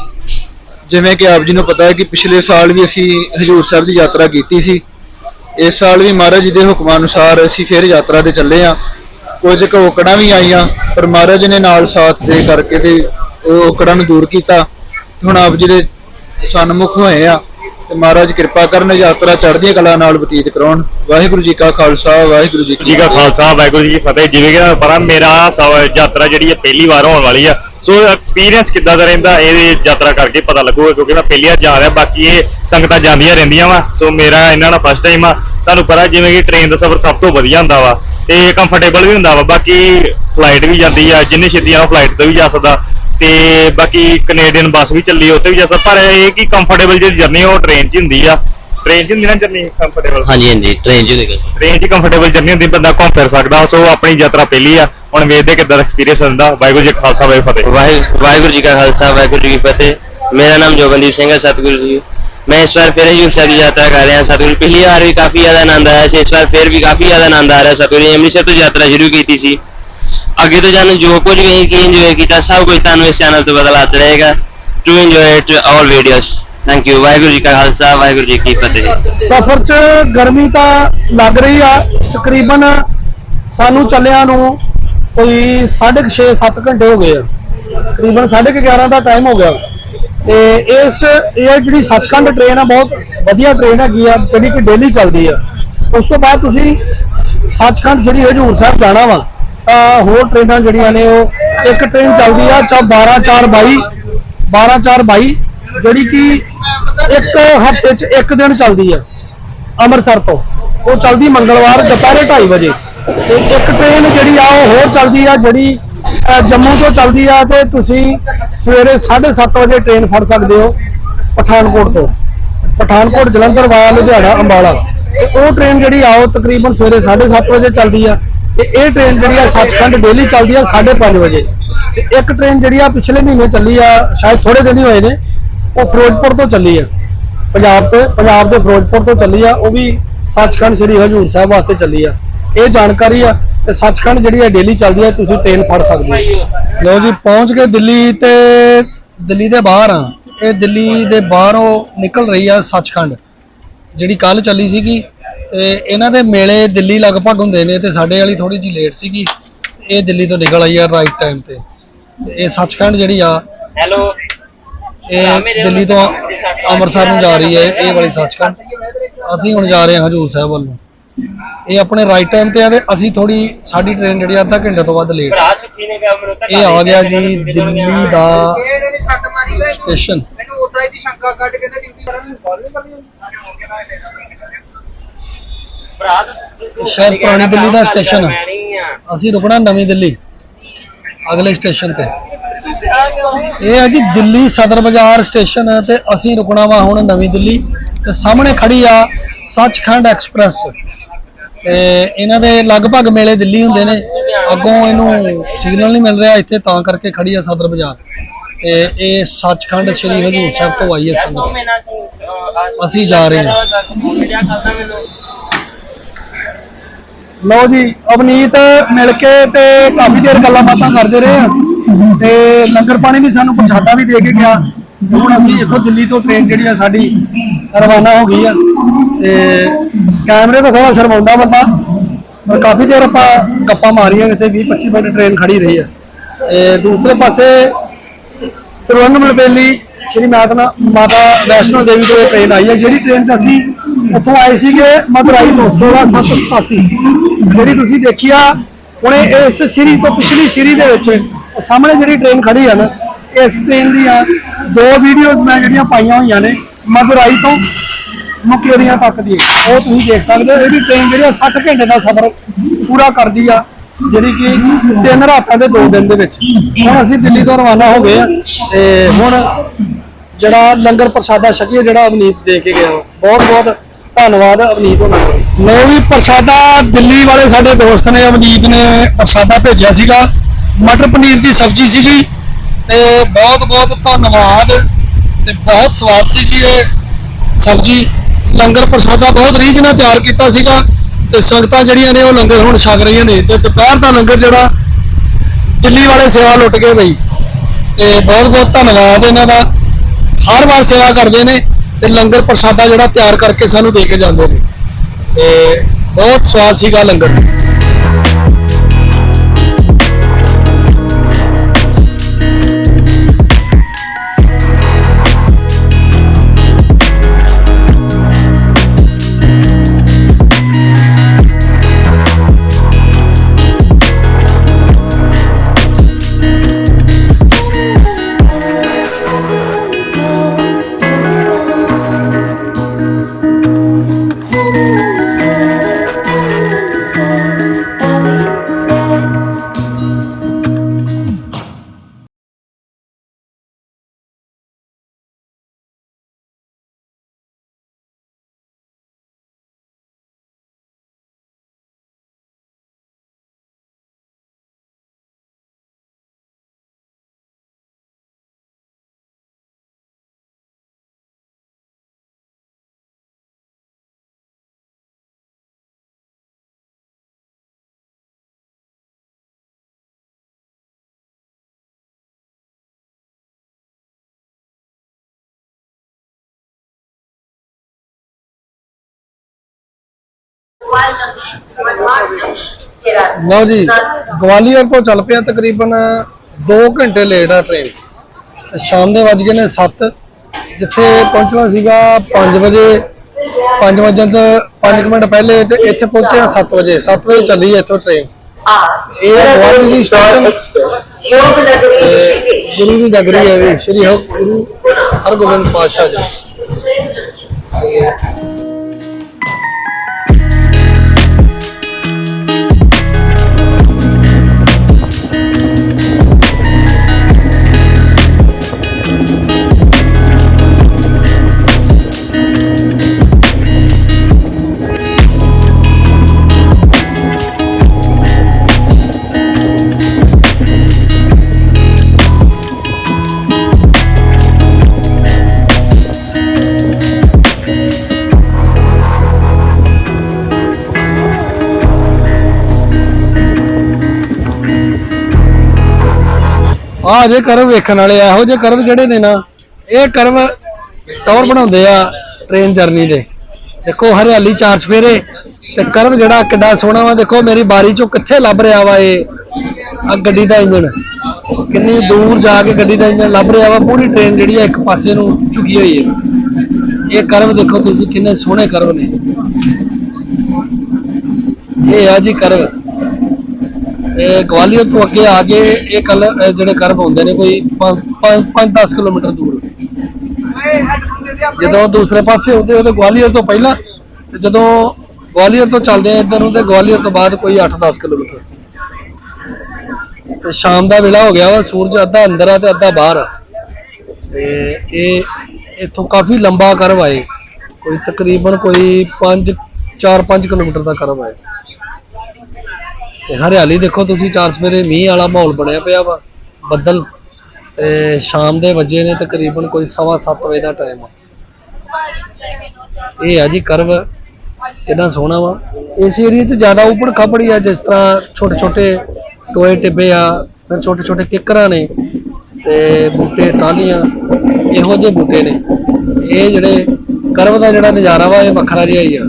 ਜਿਵੇਂ ਕਿ ਆਪ ਜੀ ਨੂੰ ਪਤਾ ਹੈ ਕਿ ਪਿਛਲੇ ਸਾਲ ਵੀ ਅਸੀਂ ਹਜੂਰ ਸਾਹਿਬ ਦੀ ਯਾਤਰਾ ਕੀਤੀ ਸੀ। ਇਸ ਸਾਲ ਵੀ ਮਹਾਰਾਜ ਜੀ ਦੇ ਹੁਕਮਾਂ ਅਨੁਸਾਰ ਅਸੀਂ ਫਿਰ ਯਾਤਰਾ ਤੇ ਚੱਲੇ ਆ ਕੁਝ ਕੁ ਔਕੜਾਂ ਵੀ ਆਈਆਂ ਪਰ ਮਹਾਰਾਜ ਨੇ ਨਾਲ ਸਾਥ ਦੇ ਕਰਕੇ ਤੇ ਉਹ ਔਕੜਾਂ ਨੂੰ ਦੂਰ ਕੀਤਾ। ਹੁਣ ਆਪ ਜੀ ਦੇ ਸਨਮੁਖ ਹੋਏ ਆ ਤੇ ਮਹਾਰਾਜ ਕਿਰਪਾ ਕਰਨ ਯਾਤਰਾ ਚੜ੍ਹਦੀਆਂ ਕਲਾ ਨਾਲ ਬਤੀਤ ਕਰਾਉਣ। ਵਾਹਿਗੁਰੂ ਜੀ ਕਾ ਖਾਲਸਾ ਵਾਹਿਗੁਰੂ ਜੀ ਕਾ ਖਾਲਸਾ ਵਾਹਿਗੁਰੂ ਜੀ ਕੀ ਫਤਿਹ। ਜਿਵੇਂ ਕਿ ਪਰ ਮੇਰਾ ਯਾਤਰਾ ਜਿਹੜੀ ਹੈ ਪਹਿਲੀ ਵਾਰ ਹੋਣ ਵਾਲੀ ਆ। ਸੋ ਐਕਸਪੀਰੀਅੰਸ ਕਿੱਦਾਂ ਦਾ ਰਹਿੰਦਾ ਇਹਦੀ ਯਾਤਰਾ ਕਰਕੇ ਪਤਾ ਲੱਗੂਗਾ ਕਿਉਂਕਿ ਮੈਂ ਪਹਿਲੀ ਵਾਰ ਜਾ ਰਿਹਾ ਬਾਕੀ ਇਹ ਸੰਗਤਾਂ ਜਾਂਦੀਆਂ ਰਹਿੰਦੀਆਂ ਵਾ। ਸੋ ਮੇਰਾ ਇਹਨਾਂ ਨਾਲ ਫਸਟ ਟਾਈਮ ਆ। ਤੁਹਾਨੂੰ ਪਤਾ ਜਿਵੇਂ ਕਿ ਟ੍ਰੇਨ ਦਾ ਸਫ਼ਰ ਸਭ ਤੋਂ ਵਧੀਆ ਹੁੰਦਾ ਵਾ। ਤੇ ਕੰਫਰਟੇਬਲ ਵੀ ਹੁੰਦਾ ਵਾ ਬਾਕੀ ਫਲਾਈਟ ਵੀ ਜਾਂਦੀ ਆ ਜਿੰਨੇ ਛੇਤੀ ਆ ਫਲਾਈਟ ਤੇ ਵੀ ਜਾ ਸਕਦਾ। ਤੇ ਬਾਕੀ ਕੈਨੇਡੀਅਨ ਬੱਸ ਵੀ ਚੱਲੀ ਉੱਤੇ ਵੀ ਜਾ ਸਕਦਾ। ਪਰ ਇਹ ਕਿ ਕੰਫਰਟੇਬਲ ਜਿਹੜੀ ਜਰਨੀ ਉਹ ਟ੍ਰੇਨ 'ਚ ਹੁੰਦੀ ਆ। ਟ੍ਰੇਨ 'ਚ ਹੁੰਦੀ ਨਾ ਜਰਨੀ ਕੰਫਰਟੇਬਲ ਹਾਂਜੀ ਹਾਂਜੀ ਟ੍ਰੇਨ 'ਚ ਨਿਕਲ ਟ੍ਰੇਨ 'ਚ ਕੰਫਰਟੇਬਲ ਜਰਨੀ ਹੁੰਦੀ ਬੰਦਾ ਘੁੰਮ ਫਿਰ ਸਕਦਾ ਸੋ ਆਪਣੀ ਯਾਤਰਾ ਪਹਿਲੀ ਆ। ਹੁਣ ਵੇਖਦੇ ਕਿੱਦਾਂ ਐਕਸਪੀਰੀਅੰਸ ਹੁੰਦਾ। ਵਾਹਿਗੁਰੂ ਜੀ ਖਾਲਸਾ ਵਾਹਿਗੁਰੂ ਫਤਿਹ। ਵਾਹਿ- ਵਾਹਿਗੁਰੂ ਜੀ ਕਾ ਖਾਲਸਾ ਵਾਹਿਗੁਰੂ ਜੀ ਕੀ ਫਤਿਹ। ਮੇਰਾ ਨਾਮ ਜੋਗਨਦੀਪ ਸਿੰਘ ਹੈ ਸਤਿਗੁਰੂ ਜੀ। ਮੈਂ ਇਸ ਵਾਰ ਫਿਰ ਹਜੂਰ ਸਾਹਿਬ ਦੀ ਯਾਤਰਾ ਕਰ ਰਿਹਾ ਸਤਿਗੁਰੂ ਪਿਛਲੀ ਵਾਰ ਵੀ ਕਾਫੀ ਜ਼ਿਆਦਾ ਆਨੰਦ ਆਇਆ ਸੀ ਇਸ ਵਾਰ ਫਿਰ ਵੀ ਕਾਫੀ ਜ਼ਿਆਦਾ ਆਨੰਦ ਆ ਰਿਹਾ ਸਤਿਗੁਰੂ ਜੀ ਅੰਮ੍ਰਿਤਸਰ ਤੋਂ ਯਾਤਰਾ ਸ਼ੁਰੂ ਕੀਤੀ ਸੀ ਅੱਗੇ ਤੋਂ ਜਾਣ ਜੋ ਕੁਝ ਵੀ ਕੀ ਇੰਜੋਏ ਕੀਤਾ ਸਭ ਕੁਝ ਤੁਹਾਨੂੰ ਇਸ ਚੈਨਲ ਤੋਂ ਪਤਾ ਰਹੇਗਾ to enjoy it all videos thank you Waheguru ji ਕਾ ਖਾਲਸਾ ਵਾਹਿਗੁਰੂ ਜੀ ਕੀ ਫਤਿਹ ਸਫ਼ਰ 'ਚ ਗਰਮੀ ਤਾਂ ਲੱਗ ਰਹੀ ਆ ਤਕਰੀਬਨ ਸਾਨੂੰ ਚੱਲਿਆਂ ਨੂੰ ਕੋਈ 6.5 7 ਘੰਟੇ ਹੋ ਗਏ ਆ ਤਕਰੀਬਨ 11:30 ਦਾ ਟਾਈਮ ਹੋ ਗਿਆ ਤੇ ਇਸ, ਇਹ ਜਿਹੜੀ ਸੱਚਖੰਡ ਟ੍ਰੇਨ ਆ, ਬਹੁਤ ਵਧੀਆ ਟ੍ਰੇਨ ਹੈਗੀ ਆ, ਜਿਹੜੀ ਕਿ ਡੇਲੀ ਚੱਲਦੀ ਆ। ਉਸ ਤੋਂ ਬਾਅਦ ਤੁਸੀਂ ਸੱਚਖੰਡ ਸ੍ਰੀ ਹਜੂਰ ਸਾਹਿਬ ਜਾਣਾ ਵਾ, ਤਾਂ ਹੋਰ ਟ੍ਰੇਨਾਂ ਜਿਹੜੀਆਂ ਨੇ ਉਹ, ਇੱਕ ਟ੍ਰੇਨ ਚੱਲਦੀ ਆ ਚਾ 12 4 22 12 4 22 ਜਿਹੜੀ ਕਿ ਇੱਕ ਹਫ਼ਤੇ 'ਚ ਇੱਕ ਦਿਨ ਚੱਲਦੀ ਆ, ਅੰਮ੍ਰਿਤਸਰ ਤੋਂ। ਉਹ ਚੱਲਦੀ ਮੰਗਲਵਾਰ ਦੁਪਹਿਰੇ 2:30 ਵਜੇ। ਤੇ ਇੱਕ ਟ੍ਰੇਨ ਜਿਹੜੀ ਆ, ਉਹ ਹੋਰ ਚੱਲਦੀ ਆ, ਜਿਹੜੀ ਜੰਮੂ ਤੋਂ ਚੱਲਦੀ ਆ ਤੇ ਤੁਸੀਂ ਸਵੇਰੇ 7:30 ਵਜੇ ਟ੍ਰੇਨ ਫੜ ਸਕਦੇ ਹੋ ਪਠਾਨਕੋਟ ਤੋਂ। ਪਠਾਨਕੋਟ, ਜਲੰਧਰ ਵਾਇਆ ਲੁਧਿਆਣਾ, ਅੰਬਾਲਾ। ਤੇ ਉਹ ਟ੍ਰੇਨ ਜਿਹੜੀ ਆ, ਉਹ ਤਕਰੀਬਨ ਸਵੇਰੇ 7:30 ਵਜੇ ਚੱਲਦੀ ਆ। ਤੇ ਇਹ ਟ੍ਰੇਨ ਜਿਹੜੀ ਆ, ਸੱਚਖੰਡ ਡੇਲੀ ਚੱਲਦੀ ਆ 5:30 ਵਜੇ। ਤੇ ਇੱਕ ਟ੍ਰੇਨ ਜਿਹੜੀ ਆ, ਪਿਛਲੇ ਮਹੀਨੇ ਚੱਲੀ ਆ, ਸ਼ਾਇਦ ਥੋੜੇ ਦਿਨ ਹੀ ਹੋਏ ਨੇ, ਉਹ ਫਿਰੋਜ਼ਪੁਰ ਤੋਂ ਚੱਲੀ ਆ। ਪੰਜਾਬ ਤੋਂ, ਪੰਜਾਬ ਦੇ ਫਿਰੋਜ਼ਪੁਰ ਤੋਂ ਚੱਲੀ ਆ, ਉਹ ਵੀ ਸੱਚਖੰਡ ਸ੍ਰੀ ਹਜੂਰ ਸਾਹਿਬ ਵਾਸਤੇ ਚੱਲੀ ਆ। ਇਹ ਜਾਣਕਾਰੀ ਆ ਤੇ ਸੱਚਖੰਡ ਜਿਹੜੀ ਆ ਡੇਲੀ ਚੱਲਦੀ ਆ ਤੁਸੀਂ ਟ੍ਰੇਨ ਫੜ ਸਕਦੇ ਹੋ। ਲੋ ਜੀ ਪਹੁੰਚ ਗਏ ਦਿੱਲੀ ਤੇ ਦਿੱਲੀ ਦੇ ਬਾਹਰ ਆ ਇਹ ਦਿੱਲੀ ਦੇ ਬਾਹਰੋਂ ਨਿਕਲ ਰਹੀ ਆ ਸੱਚਖੰਡ ਜਿਹੜੀ ਕੱਲ ਚੱਲੀ ਸੀਗੀ। ਤੇ ਇਹਨਾਂ ਦੇ ਮੇਲੇ ਦਿੱਲੀ ਲਗਭਗ ਹੁੰਦੇ ਨੇ ਤੇ ਸਾਡੇ ਵਾਲੀ ਥੋੜੀ ਜਿਹੀ ਲੇਟ ਸੀਗੀ। ਇਹ ਦਿੱਲੀ ਤੋਂ ਨਿਕਲ ਆਈ ਆ ਰਾਈਟ ਟਾਈਮ ਤੇ। ਤੇ ਇਹ ਸੱਚਖੰਡ ਜਿਹੜੀ ਆ ਹੈਲੋ। ਇਹ ਦਿੱਲੀ ਤੋਂ ਅੰਮ੍ਰਿਤਸਰ ਨੂੰ ਜਾ ਰਹੀ ਹੈ ਇਹ ਵਾਲੀ ਸੱਚਖੰਡ। ਅਸੀਂ ਹੁਣ ਜਾ ਰਹੇ ਹਾਂ ਹਜੂਰ ਸਾਹਿਬ ਵੱਲ ਨੂੰ। ਇਹ ਆਪਣੇ ਰਾਈਟ ਟਾਈਮ ਤੇ ਆ ਤੇ ਅਸੀਂ ਥੋੜੀ ਸਾਡੀ ਟ੍ਰੇਨ ਜਿਹੜੀ ਆ ਅੱਧਾ ਘੰਟੇ ਤੋਂ ਵੱਧ ਲੇਟ ਭਰਾ ਸੁੱਖੀ ਨੇ ਕਿਹਾ ਮੈਨੂੰ ਤਾਂ ਇਹ ਆ ਗਿਆ ਜੀ ਦਿੱਲੀ ਦਾ ਇਹਨੇ ਮਾਰੀ ਸਟੇਸ਼ਨ ਮੈਨੂੰ ਉਦਾਂ ਹੀ ਦੀ ਸ਼ੰਕਾ ਕੱਢ ਕੇ ਤੇ ਡਿਊਟੀ ਕਰਨ ਨੂੰ ਕਾਲ ਨਹੀਂ ਕਰਨੀ। ਭਰਾ ਸ਼ਾਇਦ ਪੁਰਾਣੀ ਦਿੱਲੀ ਦਾ ਸਟੇਸ਼ਨ ਆ। ਅਸੀਂ ਰੁਕਣਾ ਨਵੀਂ ਦਿੱਲੀ ਅਗਲੇ ਸਟੇਸ਼ਨ ਤੇ। ਇਹ ਹੈ ਜੀ ਦਿੱਲੀ ਸਦਰ ਬਾਜ਼ਾਰ ਸਟੇਸ਼ਨ ਹੈ ਤੇ ਅਸੀਂ ਰੁਕਣਾ ਵਾ ਹੁਣ ਨਵੀਂ ਦਿੱਲੀ। ਤੇ ਸਾਹਮਣੇ ਖੜੀ ਆ ਸੱਚਖੰਡ ਐਕਸਪ੍ਰੈਸ ਤੇ ਇਹਨਾਂ ਦੇ ਲਗਭਗ ਮੇਲੇ ਦਿੱਲੀ ਹੁੰਦੇ ਨੇ। ਅੱਗੋਂ ਇਹਨੂੰ ਸਿਗਨਲ ਨਹੀਂ ਮਿਲ ਰਿਹਾ, ਇੱਥੇ ਤਾਂ ਕਰਕੇ ਖੜੀ ਆ ਸਦਰ ਬਾਜ਼ਾਰ। ਤੇ ਇਹ ਸੱਚਖੰਡ ਸ੍ਰੀ ਹਜੂਰ ਸਾਹਿਬ ਤੋਂ ਆਈ ਹੈ ਸੰਗਤ ਅਸੀਂ ਜਾ ਰਹੇ ਹਾਂ। ਲਓ ਜੀ, ਅਵਨੀਤ ਮਿਲ ਕੇ ਤੇ ਕਾਫੀ ਦੇਰ ਗੱਲਾਂ ਬਾਤਾਂ ਕਰਦੇ ਰਹੇ ਆ। ਤੇ ਲੰਗਰ ਪਾਣੀ ਵੀ ਸਾਨੂੰ ਪ੍ਰਸ਼ਾਦਾ ਵੀ ਦੇ ਕੇ ਗਿਆ। ਤੇ ਹੁਣ ਅਸੀਂ ਇੱਥੋਂ ਦਿੱਲੀ ਤੋਂ ਟ੍ਰੇਨ ਜਿਹੜੀ ਆ ਸਾਡੀ ਰਵਾਨਾ ਹੋ ਗਈ ਆ। ਤੇ ਕੈਮਰੇ ਤੋਂ ਥੋੜਾ ਸ਼ਰਮਾਉਂਦਾ ਬੰਦਾ, ਪਰ ਕਾਫੀ ਦੇਰ ਆਪਾਂ ਗੱਪਾਂ ਮਾਰੀਆਂ ਇੱਥੇ 20 25 ਮਿੰਟ ਟ੍ਰੇਨ ਖੜੀ ਰਹੀ ਹੈ ਤੇ ਦੂਸਰੇ ਪਾਸੇ ਤਿਰਵਨੰਤਪੁਰਮ ਸ਼੍ਰੀ ਮਾਤਾ ਮਾਤਾ ਵੈਸ਼ਨੋ ਦੇਵੀ ਤੋਂ ਇਹ ਟ੍ਰੇਨ ਆਈ ਹੈ ਜਿਹੜੀ ਟ੍ਰੇਨ 'ਚ ਅਸੀਂ ਉੱਥੋਂ ਆਏ ਸੀਗੇ ਮਦੁਰਾਈ ਤੋਂ 16787 ਜਿਹੜੀ ਤੁਸੀਂ ਦੇਖੀ ਆ ਹੁਣੇ ਇਸ ਸ੍ਰੀ ਤੋਂ ਪਿਛਲੀ ਸ੍ਰੀ ਦੇ ਵਿੱਚ ਸਾਹਮਣੇ ਜਿਹੜੀ ਟ੍ਰੇਨ ਖੜੀ ਆ ਨਾ, ਇਸ ਟ੍ਰੇਨ ਦੀਆਂ ਦੋ ਵੀਡੀਓਜ਼ ਮੈਂ ਜਿਹੜੀਆਂ ਪਾਈਆਂ ਹੋਈਆਂ ਨੇ ਮਦੁਰਾਈ ਤੋਂ ਮੁਕੇਰੀਆਂ ਤੱਕ ਦੀ ਉਹ ਤੁਸੀਂ ਦੇਖ ਸਕਦੇ ਹੋ ਇਹ ਵੀ ਟ੍ਰੇਨ ਜਿਹੜੀ ਆ 60 ਘੰਟੇ ਦਾ ਸਫ਼ਰ ਪੂਰਾ ਕਰਦੀ ਆ, ਜਿਹੜੀ ਕਿ ਤਿੰਨ ਰਾਤਾਂ ਦੇ ਦੋ ਦਿਨ ਦੇ ਵਿੱਚ। ਹੁਣ ਅਸੀਂ ਦਿੱਲੀ ਤੋਂ ਰਵਾਨਾ ਹੋ ਗਏ ਆ, ਤੇ ਹੁਣ ਜਿਹੜਾ ਲੰਗਰ ਪ੍ਰਸ਼ਾਦਾ ਛਕੀਏ ਜਿਹੜਾ ਅਵਨੀਤ ਦੇ ਕੇ ਗਿਆ ਬਹੁਤ ਬਹੁਤ ਧੰਨਵਾਦ ਅਵਨੀਤ ਹੋਣਾ ਦਾ। ਮੈਂ ਵੀ ਪ੍ਰਸ਼ਾਦਾ ਦਿੱਲੀ ਵਾਲੇ ਸਾਡੇ ਦੋਸਤ ਨੇ, ਅਵਨੀਤ ਨੇ ਪ੍ਰਸ਼ਾਦਾ ਭੇਜਿਆ ਸੀਗਾ। ਮਟਰ ਪਨੀਰ ਦੀ ਸਬਜ਼ੀ ਸੀਗੀ, ਤੇ ਬਹੁਤ ਬਹੁਤ ਧੰਨਵਾਦ, ਤੇ ਬਹੁਤ ਸਵਾਦ ਸੀਗੀ ਇਹ ਸਬਜ਼ੀ। ਲੰਗਰ ਪ੍ਰਸ਼ਾਦਾ ਬਹੁਤ ਰੀਝ ਨਾਲ ਤਿਆਰ ਕੀਤਾ ਸੀਗਾ ਤੇ ਸੰਗਤਾਂ ਜਿਹੜੀਆਂ ਨੇ ਉਹ ਲੰਗਰ ਹੁਣ ਛਕ ਰਹੀਆਂ ਨੇ ਤੇ ਦੁਪਹਿਰ ਦਾ ਲੰਗਰ ਜਿਹੜਾ ਦਿੱਲੀ ਵਾਲੇ ਸੇਵਾ ਲੁੱਟ ਗਏ ਬਈ। ਤੇ ਬਹੁਤ ਬਹੁਤ ਧੰਨਵਾਦ ਇਹਨਾਂ ਦਾ। ਹਰ ਵਾਰ ਸੇਵਾ ਕਰਦੇ ਨੇ ਤੇ ਲੰਗਰ ਪ੍ਰਸ਼ਾਦਾ ਜਿਹੜਾ ਤਿਆਰ ਕਰਕੇ ਸਾਨੂੰ ਦੇ ਕੇ ਜਾਂਦੇ ਨੇ। ਤੇ ਬਹੁਤ ਸਵਾਦ ਸੀਗਾ ਲੰਗਰ। ਲਓ ਜੀ ਗਵਾਲੀਅਰ ਤੋਂ ਚੱਲ ਪਿਆ ਤਕਰੀਬਨ 2 ਘੰਟੇ ਲੇਟ ਆ ਟ੍ਰੇਨ ਸ਼ਾਮ ਦੇ ਵੱਜ ਗਏ ਨੇ 7 ਜਿੱਥੇ ਪਹੁੰਚਣਾ ਸੀਗਾ 5 ਵਜੇ। 5 ਵਜੇ ਤੋਂ 5 ਮਿੰਟ ਪਹਿਲੇ ਤੇ ਇੱਥੇ ਪਹੁੰਚੇ 7 ਵਜੇ। 7 ਵਜੇ ਚੱਲੀ ਹੈ ਇੱਥੋਂ ਟ੍ਰੇਨ ਇਹ ਗਵਾਲੀਅਰ ਦੀ ਸਟੇਸ਼ਨ ਗੁਰੂ ਦੀ ਨਗਰੀ ਹੈ ਵੀ ਸ੍ਰੀ ਗੁਰੂ ਹਰਗੋਬਿੰਦ ਪਾਤਸ਼ਾਹ ਜੀ। ਜੇ ਕਰਵ ਵੇਖਣ ਵਾਲੇ ਆ, ਇਹੋ ਜਿਹੇ ਕਰਵ ਜਿਹੜੇ ਨੇ ਨਾ ਇਹ ਕਰਵ ਟੌਰ ਬਣਾਉਂਦੇ ਆ ਟ੍ਰੇਨ ਜਰਨੀ ਦੇ। ਦੇਖੋ ਹਰਿਆਲੀ ਚਾਰ ਸਫੇਰੇ ਤੇ ਕਰਵ ਜਿਹੜਾ ਕਿੱਡਾ ਸੋਹਣਾ ਵਾ ਦੇਖੋ ਮੇਰੀ ਬਾਰੀ ਚੋਂ ਕਿੱਥੇ ਲੱਭ ਰਿਹਾ ਵਾ ਇਹ ਆ ਗੱਡੀ ਦਾ ਇੰਜਣ। ਕਿੰਨੀ ਦੂਰ ਜਾ ਕੇ ਗੱਡੀ ਦਾ ਇੰਜਣ ਲੱਭ ਰਿਹਾ ਵਾ ਪੂਰੀ ਟ੍ਰੇਨ ਜਿਹੜੀ ਆ ਇੱਕ ਪਾਸੇ ਨੂੰ ਝੁਕੀ ਹੋਈ ਹੈ। ਇਹ ਕਰਵ ਦੇਖੋ ਤੁਸੀਂ ਕਿੰਨੇ ਸੋਹਣੇ ਕਰਵ ਨੇ। ਇਹ ਆ ਜੀ ਕਰਵ। ਇਹ ਗਵਾਲੀਅਰ ਤੋਂ ਅੱਗੇ ਆ ਕੇ ਇਹ ਕਲ ਜਿਹੜੇ ਕਰਵ ਹੁੰਦੇ ਨੇ ਕੋਈ 5-10 ਕਿਲੋਮੀਟਰ ਦੂਰ। ਜਦੋਂ ਦੂਸਰੇ ਪਾਸੇ ਹੁੰਦੇ ਉਹਦੇ ਗਵਾਲੀਅਰ ਤੋਂ ਪਹਿਲਾਂ, ਤੇ ਜਦੋਂ ਗਵਾਲੀਅਰ ਤੋਂ ਚੱਲਦੇ ਆ ਇੱਧਰ ਨੂੰ, ਤੇ ਗਵਾਲੀਅਰ ਤੋਂ ਬਾਅਦ ਕੋਈ 8-10 ਕਿਲੋਮੀਟਰ। ਤੇ ਸ਼ਾਮ ਦਾ ਵੇਲਾ ਹੋ ਗਿਆ ਵਾ, ਸੂਰਜ ਅੱਧਾ ਅੰਦਰ ਆ ਤੇ ਅੱਧਾ ਬਾਹਰ ਆ। ਤੇ ਇਹ ਇੱਥੋਂ ਕਾਫੀ ਲੰਬਾ ਕਰਵ ਆਏ। ਕੋਈ ਤਕਰੀਬਨ ਕੋਈ 5 4-5 ਕਿਲੋਮੀਟਰ ਦਾ ਕਰਵ ਆਏ। ਤੇ ਹਰਿਆਲੀ ਦੇਖੋ ਤੁਸੀਂ ਚਾਰ ਸਵੇਰੇ ਮੀਂਹ ਵਾਲਾ ਮਾਹੌਲ ਬਣਿਆ ਪਿਆ ਵਾ। ਬੱਦਲ, ਤੇ ਸ਼ਾਮ ਦੇ ਵਜੇ ਨੇ ਤਕਰੀਬਨ ਕੋਈ 7:30 ਵਜੇ ਦਾ ਟਾਈਮ ਆ। ਇਹ ਆ ਜੀ ਕਰਵ, ਕਿੰਨਾ ਸੋਹਣਾ ਵਾ। ਇਸ ਏਰੀਆ 'ਚ ਜ਼ਿਆਦਾ ਉਪੜ ਖਪੜੀ ਆ, ਜਿਸ ਤਰ੍ਹਾਂ ਛੋਟੇ ਛੋਟੇ ਟੋਏ ਟਿੱਬੇ ਆ, ਫਿਰ ਛੋਟੇ ਛੋਟੇ ਕਿੱਕਰਾਂ ਨੇ, ਤੇ ਬੂਟੇ ਟਾਹਲੀਆਂ, ਇਹੋ ਜਿਹੇ ਬੂਟੇ ਨੇ। ਇਹ ਜਿਹੜੇ ਕਰਵ ਦਾ ਜਿਹੜਾ ਨਜ਼ਾਰਾ ਵਾ, ਇਹ ਵੱਖਰਾ ਜਿਹਾ ਹੀ ਆ।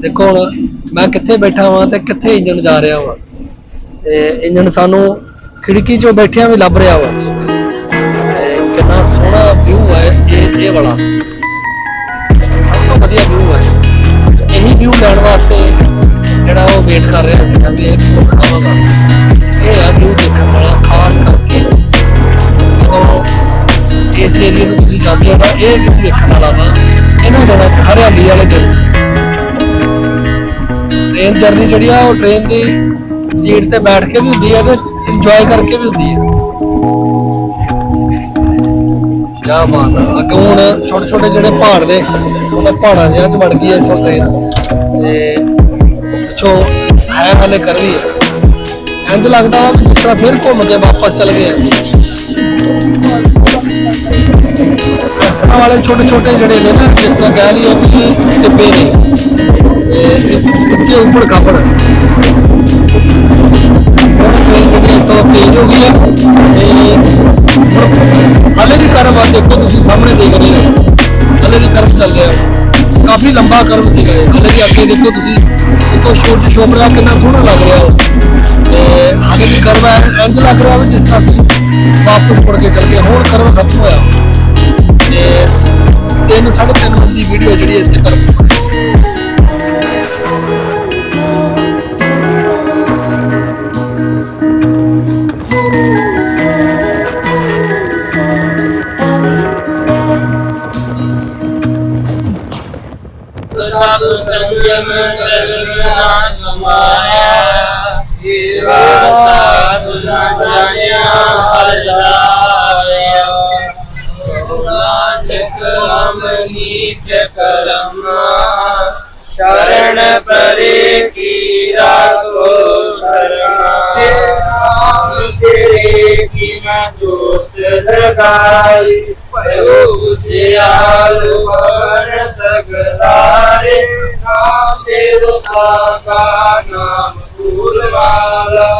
ਦੇਖੋ ਹੁਣ ਮੈਂ ਕਿੱਥੇ ਬੈਠਾ ਵਾਂ ਤੇ ਕਿੱਥੇ ਇੰਜਣ ਜਾ ਰਿਹਾ ਵਾ। ਤੇ ਇੰਜਣ ਸਾਨੂੰ ਖਿੜਕੀ 'ਚੋਂ ਬੈਠਿਆਂ ਵੀ ਲੱਭ ਰਿਹਾ ਵਾ। ਤੇ ਕਿੰਨਾ ਸੋਹਣਾ ਵਿਊ ਹੈ ਇਹ ਇਹ ਵਾਲਾ। ਸਭ ਤੋਂ ਵਧੀਆ ਵਿਊ ਹੈ ਇਹੀ। ਵਿਊ ਲੈਣ ਵਾਸਤੇ ਜਿਹੜਾ ਉਹ ਵੇਟ ਕਰ ਰਿਹਾ ਸੀ, ਕਹਿੰਦੇ ਇਹ ਵਿਊ ਖਾਵਾਂਗਾ ਇਹ ਆ ਵਿਊ ਦੇਖਣ ਵਾਲਾ, ਖਾਸ ਕਰਕੇ ਜਦੋਂ ਇਸ ਏਰੀਏ ਨੂੰ ਤੁਸੀਂ ਜਾਂਦੇ ਹੋ ਤਾਂ ਇਹ ਵਿਊ ਦੇਖਣ ਵਾਲਾ ਵਾ। ਇਹਨਾਂ ਦਿਨਾਂ 'ਚ ਹਰਿਆਲੀ ਵਾਲੇ ਦਿਨ। ਟ੍ਰੇਨ ਜਰਨੀ ਜਿਹੜੀ ਆ, ਉਹ ਟ੍ਰੇਨ ਦੀ ਸੀਟ ਤੇ ਬੈਠ ਕੇ ਵੀ ਹੁੰਦੀ ਹੈ ਤੇ ਇੰਜੋਏ ਕਰਕੇ ਵੀ ਹੁੰਦੀ ਹੈ ਕਿਆ ਬਾਤ ਆ। ਅੱਗੇ ਹੁਣ ਛੋਟੇ ਛੋਟੇ ਜਿਹੜੇ ਪਹਾੜ ਨੇ, ਉਹਨਾਂ ਪਹਾੜਾਂ ਜਿਹਾਂ ਚ ਵੜ ਗਈ ਹੈ ਇੱਥੋਂ ਟ੍ਰੇਨ ਤੇ ਪਿੱਛੋਂ ਹੈ ਹਲੇ ਕਰ ਰਹੀ ਹੈ ਇੰਜ ਲੱਗਦਾ ਜਿਸ ਤਰ੍ਹਾਂ ਫਿਰ ਘੁੰਮ ਕੇ ਵਾਪਸ ਚਲ ਗਏ ਅਸੀਂ। ਇਸ ਤਰ੍ਹਾਂ ਵਾਲੇ ਛੋਟੇ ਛੋਟੇ ਜਿਹੜੇ ਨੇ ਨਾ, ਜਿਸ ਤਰ੍ਹਾਂ ਕਹਿ ਲਈਏ ਵੀ ਟਿੱਬੇ ਨੇ। ਤੇ ਉੱਚੇ ਉੱਪਰ ਖਾਪੜ ਟ੍ਰੇਨ ਜਿਹੜੀ ਇੱਥੋਂ ਤੇਜ਼ ਹੋ ਗਈ ਹੈ ਤੇ ਹਲੇ ਵੀ ਕਰਵ ਆ, ਦੇਖੋ ਤੁਸੀਂ ਸਾਹਮਣੇ ਦੇਖ ਰਹੇ ਹੋ। ਹਲੇ ਵੀ ਕਰਵ ਸੀਗਾ ਹਲੇ ਵੀ ਅੱਗੇ ਦੇਖੋ ਤੁਸੀਂ, ਦੇਖੋ ਸੂਰਜ ਸ਼ੋਭ ਕਿੰਨਾ ਸੋਹਣਾ ਲੱਗ ਰਿਹਾ ਉਹ। ਤੇ ਹਲੇ ਵੀ ਕਰਵਾ ਹੈ ਇੰਜ ਲੱਗ ਰਿਹਾ ਜਿਸ ਤਰ੍ਹਾਂ ਤੁਸੀਂ ਵਾਪਸ ਮੁੜ ਕੇ ਚੱਲ ਗਏ। ਹੋਰ ਕਰਵ ਖਤਮ ਹੋਇਆ। ਤੇ ਤਿੰਨ, ਸਾਢੇ ਤਿੰਨ ਮਿੰਟ ਦੀ ਵੀਡੀਓ ਜਿਹੜੀ ਇਸੇ ਕਰਵ ਸਭ ਸੰਜਮ ਕਰਨਾ ਕਮਾਇਆ ਏਵਾ ਸਾਧ ਨਾ ਜਾਣਿਆ ਹਲਾਇਆ ਨਾਨਕ ਹਮ ਨੀਚ ਕਰਮ ਸ਼ਰਨ ਪਰੇ ਕੀ ਰਾਖੋ ਸ਼ਰਣਾ ਨਾਮ ਮੈਂ ਜੋਤ ਲਗਾਈ ਭਇਓ ਦਿਆਲ ਵਰ ਸਗਦਾਰੇ ਨਾਮ ਦੇਵਤਾ ਕਾ ਨਾਮ ਫੂਲ ਵਾਲਾ।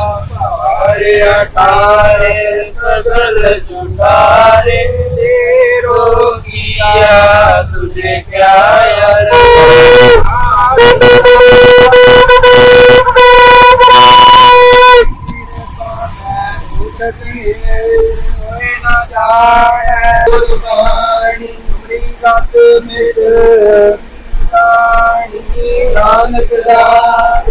ਹਰੇ ਅਟਾਰੇ ਸਗਲ ਜੁਟਾਰੇ ਤੇਰੋ ਕੀਆ ਤੁਝੇ ਕਿਆ ਯਾਰ ਨਾਨਕ ਦਾਸ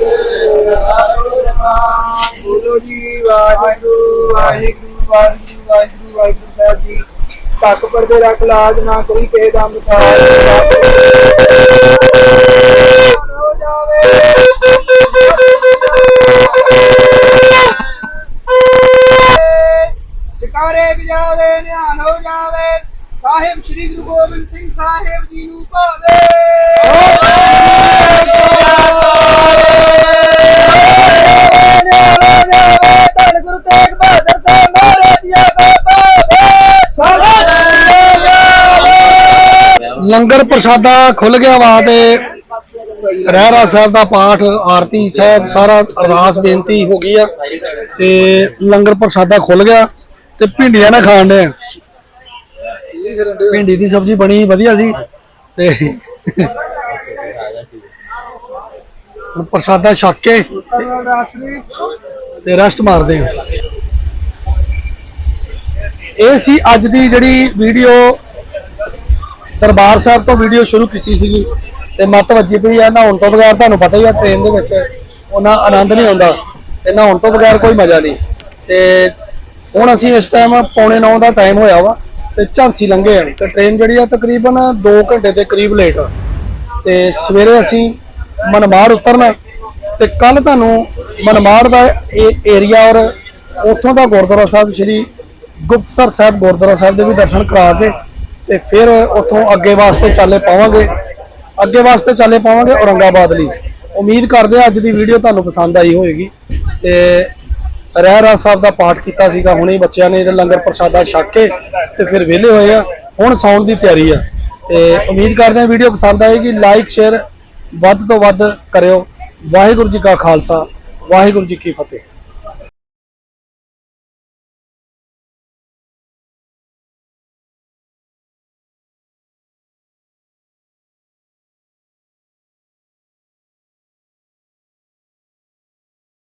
ਬੋਲੋ ਜੀ ਵਾਹਿਗੁਰੂ ਵਾਹਿਗੁਰੂ ਵਾਹਿਗੁਰੂ ਵਾਹਿਗੁਰੂ ਵਾਹਿਗੁਰੂ ਸਾਹਿਬ ਜੀ ਤੱਕ ਪਰਦੇ ਰੱਖ ਲਾਜ ਨਾ ਕੋਈ ਕੇ ਦਾ ਮੁਤਾਰ ਹੋ ਜਾਵੇ ਜਕਾਰੇ ਜਾਵੇ ਨਿਹਾਲ ਹੋ ਜਾਵੇ। ਸਾਹਿਬ ਸ੍ਰੀ ਗੁਰੂ ਗੋਬਿੰਦ ਸਿੰਘ ਸਾਹਿਬ ਜੀ ਨੂੰ ਭਾਵੇ। ਗੁਰੂ ਤੇਗ ਬਹਾਦਰ ਸਾਹਿਬ ਮਹਾਰਾਜ ਜੀ ਦਾ ਭਾਵੇ ਲੰਗਰ ਪ੍ਰਸ਼ਾਦਾ ਖੁੱਲ ਗਿਆ ਵਾ ਤੇ ਰਹਿਰਾ ਸਾਹਿਬ ਦਾ ਪਾਠ ਆਰਤੀ ਸਾਹਿਬ ਸਾਰਾ ਅਰਦਾਸ ਬੇਨਤੀ ਹੋ ਗਈ ਆ ਤੇ ਲੰਗਰ ਪ੍ਰਸ਼ਾਦਾ ਖੁੱਲ ਗਿਆ ਤੇ ਭਿੰਡੀਆਂ ਨਾ ਖਾਣ ਦੇ ਭਿੰਡੀ ਦੀ ਸਬਜ਼ੀ ਬਣੀ ਵਧੀਆ ਸੀ ਤੇ ਹੁਣ ਪ੍ਰਸ਼ਾਦਾ ਛੱਕ ਕੇ ਤੇ ਰੈਸਟ ਮਾਰਦੇ ਹਾਂ ਇਹ ਸੀ ਅੱਜ ਦੀ ਜਿਹੜੀ ਵੀਡੀਓ ਦਰਬਾਰ ਸਾਹਿਬ ਤੋਂ ਵੀਡੀਓ ਸ਼ੁਰੂ ਕੀਤੀ ਸੀਗੀ ਤੇ ਮੱਤ ਵੱਜੀ ਪਈ ਆ। ਨਹਾਉਣ ਤੋਂ ਬਗੈਰ ਤੁਹਾਨੂੰ ਪਤਾ ਹੀ ਆ ਟ੍ਰੇਨ ਦੇ ਵਿੱਚ ਉਹਨਾਂ ਆਨੰਦ ਨਹੀਂ ਆਉਂਦਾ ਤੇ ਨਹਾਉਣ ਤੋਂ ਬਗੈਰ ਕੋਈ ਮਜ਼ਾ ਨਹੀਂ। ਤੇ ਹੁਣ ਅਸੀਂ ਇਸ ਟਾਈਮ ਪੌਣੇ 9 ਦਾ ਟਾਈਮ ਹੋਇਆ ਵਾ ਤੇ ਝਾਂਸੀ ਲੰਘੇ ਆ। ਤੇ ਟ੍ਰੇਨ ਜਿਹੜੀ ਆ ਤਕਰੀਬਨ 2 ਘੰਟੇ ਦੇ ਕਰੀਬ ਲੇਟ ਆ। ਤੇ ਸਵੇਰੇ ਅਸੀਂ ਮਨਮਾੜ ਉਤਰਨਾ ਤੇ ਕੱਲ ਤੁਹਾਨੂੰ ਮਨਮਾੜ ਦਾ ਇਹ ਏਰੀਆ ਔਰ ਉੱਥੋਂ ਦਾ ਗੁਰਦੁਆਰਾ ਸਾਹਿਬ, ਸ੍ਰੀ ਗੁਪਤਸਰ ਸਾਹਿਬ ਗੁਰਦੁਆਰਾ ਸਾਹਿਬ ਦੇ ਵੀ ਦਰਸ਼ਨ ਕਰਾ ਕੇ ਤੇ ਫਿਰ ਉੱਥੋਂ ਅੱਗੇ ਵਾਸਤੇ ਚਾਲੇ ਪਾਵਾਂਗੇ। ਅੱਗੇ ਵਾਸਤੇ ਚਾਲੇ ਪਾਵਾਂਗੇ ਔਰੰਗਾਬਾਦ ਲਈ। ਉਮੀਦ ਕਰਦੇ ਆ ਅੱਜ ਦੀ ਵੀਡੀਓ ਤੁਹਾਨੂੰ ਪਸੰਦ ਆਈ ਹੋਵੇਗੀ। ਤੇ ਰਹਿਰਾਜ ਸਾਹਿਬ ਦਾ ਪਾਠ ਕੀਤਾ ਸੀਗਾ, ਹੁਣੇ ਬੱਚਿਆਂ ਨੇ ਇਹਦੇ ਲੰਗਰ ਪ੍ਰਸ਼ਾਦਾ ਛਕ ਕੇ ਤੇ ਫਿਰ ਵਿਹਲੇ ਹੋਏ ਆ। ਹੁਣ ਸੌਣ ਦੀ ਤਿਆਰੀ ਆ। ਤੇ ਉਮੀਦ ਕਰਦੇ ਆ ਵੀਡੀਓ ਪਸੰਦ ਆਏਗੀ। ਲਾਈਕ ਸ਼ੇਅਰ ਵੱਧ ਤੋਂ ਵੱਧ ਕਰਿਓ। ਵਾਹਿਗੁਰੂ ਜੀ ਕਾ ਖਾਲਸਾ। ਵਾਹਿਗੁਰੂ ਜੀ ਕੀ ਫਤਿਹ।